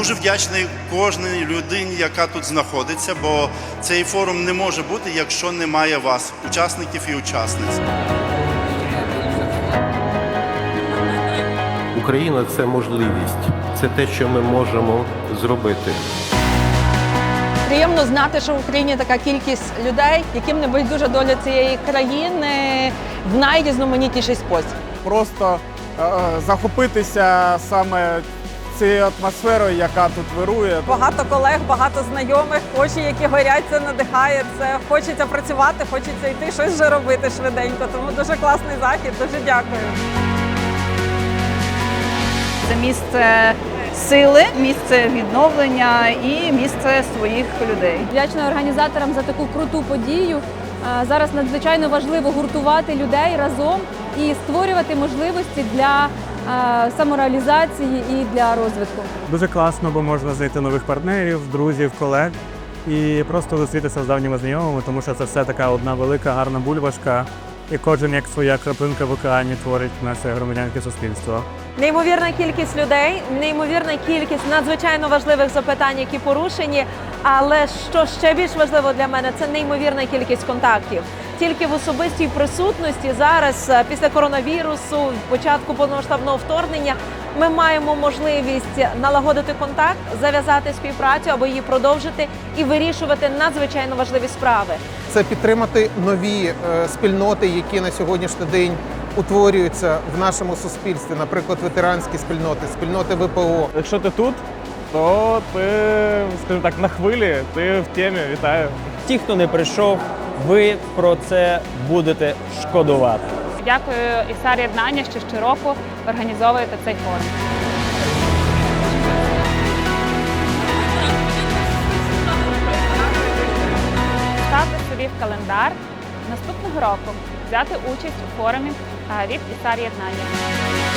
Дуже вдячний кожній людині, яка тут знаходиться, бо цей форум не може бути, якщо немає вас, учасників і учасниць. Україна це можливість, це те, що ми можемо зробити. Приємно знати, що в Україні така кількість людей, яким не байдужа доля цієї країни в найрізноманітніший спосіб. просто е, захопитися саме цією атмосферою, яка тут вирує. Багато колег, багато знайомих, очі, які горять, це надихає. Це хочеться працювати, хочеться йти щось вже робити швиденько. Тому дуже класний захід. Дуже дякую. Це місце сили, місце відновлення і місце своїх людей. Вдячна організаторам за таку круту подію. Е, Зараз надзвичайно важливо гуртувати людей разом і створювати можливості для самореалізації і для розвитку. Дуже класно, бо можна знайти нових партнерів, друзів, колег і просто зустрітися з давніми знайомими, тому що це все така одна велика гарна бульбашка, і кожен як своя краплинка в океані творить наше громадянське суспільство. Неймовірна кількість людей, неймовірна кількість надзвичайно важливих запитань, які порушені. Але що ще більш важливо для мене, це неймовірна кількість контактів. Тільки в особистій присутності зараз, е, після коронавірусу, початку повномасштабного вторгнення, ми маємо можливість налагодити контакт, зав'язати співпрацю або її продовжити і вирішувати надзвичайно важливі справи. це підтримати нові е, спільноти, які на сьогоднішній день утворюються в нашому суспільстві, наприклад, ветеранські спільноти, спільноти ВПО. Якщо ти тут, то ти, скажімо так, на хвилі, ти в темі, вітаю. Ті, хто не прийшов, ви про це будете шкодувати. Дякую Ісар Єднання, що щороку організовуєте цей форум. Ставте собі в календар наступного року взяти участь у форумі від Ісар Єднання.